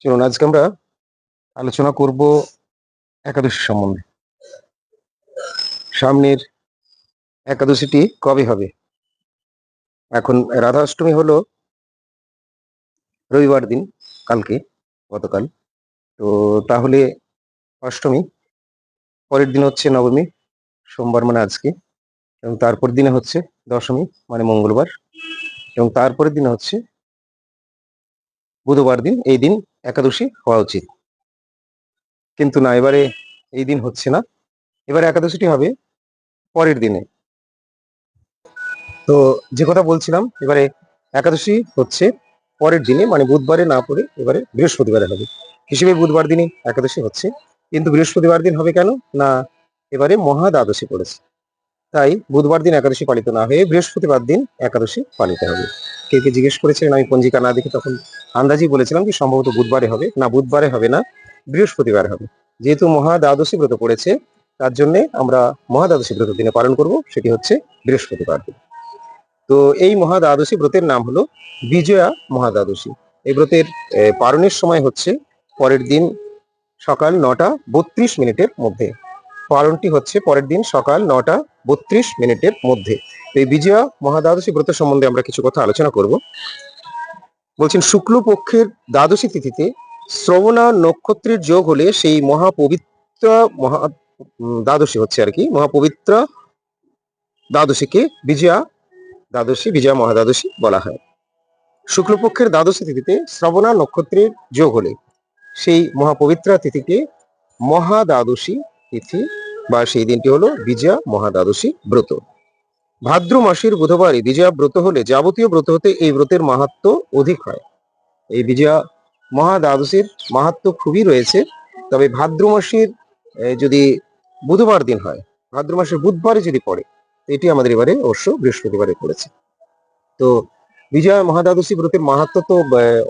চলুন, আজকে আমরা আলোচনা করব একাদশী সম্বন্ধে। সামনের একাদশীটি কবে হবে? এখন রাধা অষ্টমী হলো রবিবার দিন, কালকে, গতকাল। তো তাহলে অষ্টমী, পরের দিন হচ্ছে নবমী, সোমবার মানে আজকে। এবং তারপর দিনে হচ্ছে দশমী মানে মঙ্গলবার। এবং তারপরের দিনে হচ্ছে বুধবার দিন, এই দিন একাদশী হওয়া উচিত। কিন্তু না, এবারে এই দিন হচ্ছে না। এবারে একাদশীটি হবে পরের দিনে। তো যে কথা বলছিলাম, এবারে একাদশী হচ্ছে পরের দিনে মানে বুধবারে না পড়ে এবারে বৃহস্পতিবারে হবে। হিসেবে বুধবার দিনই একাদশী হচ্ছে, কিন্তু বৃহস্পতিবার দিন হবে কেন? না, এবারে মহা দ্বাদশী পড়েছে। তাই বুধবার দিন একাদশী পালিত না হয়ে বৃহস্পতিবার দিন একাদশী পালিত হবে। কে কে জিজ্ঞেস করেছিলেন, আমি পঞ্জিকা না দেখে তখন আন্দাজি বলেছিলাম যে সম্ভবত বুধবারে হবে। না, বুধবারে হবে না, বৃহস্পতিবার হবে। যেহেতু মহা দ্বাদশী ব্রত পড়েছে, তার জন্য আমরা মহা দ্বাদশী ব্রত দিনে পালন করব, সেটি হচ্ছে বৃহস্পতিবার দিন। তো এই মহা দ্বাদশী ব্রতের নাম হলো বিজয়া মহা দ্বাদশী এই ব্রতের পালনের সময় হচ্ছে পরের দিন সকাল নটা বত্রিশ মিনিটের মধ্যে। পালনটি হচ্ছে পরের দিন সকাল নটা বত্রিশ মিনিটের মধ্যে। এই বিজয়া মহাদ্বাদশী ব্রত সম্বন্ধে আমরা কিছু কথা আলোচনা করব। বলছেন, শুক্লপক্ষের দ্বাদশী তিথিতে শ্রবণা নক্ষত্রের যোগ হলে সেই মহাপবিত্র মহা দ্বাদশী হচ্ছে আর কি, মহাপবিত্র দ্বাদশীকে বিজয়া দ্বাদশী, বিজয়া মহাদ্বাদশী বলা হয়। শুক্লপক্ষের দ্বাদশী তিথিতে শ্রবণা নক্ষত্রের যোগ হলে সেই মহাপবিত্র তিথিকে মহাদ্বাদশী তিথি বা সেই দিনটি হলো বিজয়া মহাদ্বাদশী ব্রত। ভাদ্র মাসের বুধবারই বিজয়া ব্রত হলে যাবতীয় ব্রত হতে এই ব্রতের মাহাত্ম অধিক হয়। এই বিজয়া মহাদ্বাদশীর মাহাত্ম খুবই রয়েছে। তবে ভাদ্র মাসের যদি বুধবার দিন হয়, ভাদ্র মাসের বুধবারে যদি পড়ে, এটি আমাদের এবারে অবশ্য বৃহস্পতিবারে পড়েছে। তো বিজয়া মহাদ্বাদশী ব্রতের মাহাত্ম তো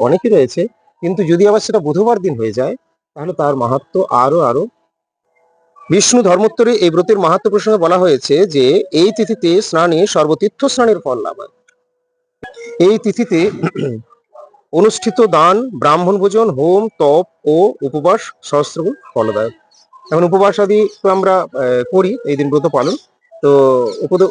অনেকই রয়েছে। কিন্তু যদি আবার সেটা বুধবার দিন হয়ে যায়, তাহলে তার মাহাত্ম আরও আরও বিষ্ণু ধর্মোত্তরে এই ব্রতের মাহাত্ম প্রসঙ্গে বলা হয়েছে যে, এই তিথিতে স্নানে সর্বতীর্থ স্নানের ফল লাভ হয়। এই তিথিতে অনুষ্ঠিত দান, ব্রাহ্মণ ভোজন, হোম, তপ ও উপবাস সহস্রগুণ ফলদায়ক। এখন উপবাস আদি তো আমরা করি, এই দিন ব্রত পালন। তো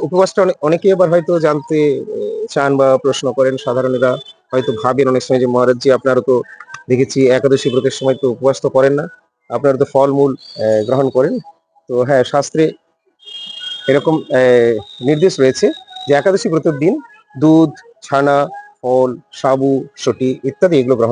উপবাসটা অনে- অনেকেই আবার হয়তো জানতে চান বা প্রশ্ন করেন। সাধারণেরা হয়তো ভাবেন অনেক সময় যে মহারাজজি আপনারা তো দেখেছি একাদশী ব্রতের সময় তো উপবাস তো করেন না। আপনারা তো ফলমূল গ্রহণ করেন। তো হ্যাঁ শাস্ত্রে এরকম নির্দেশ রয়েছে যে একাদশী ব্রতের দিন দুধ, ছানা, ফল, সাবু, সটি ইত্যাদি এগুলো গ্রহণ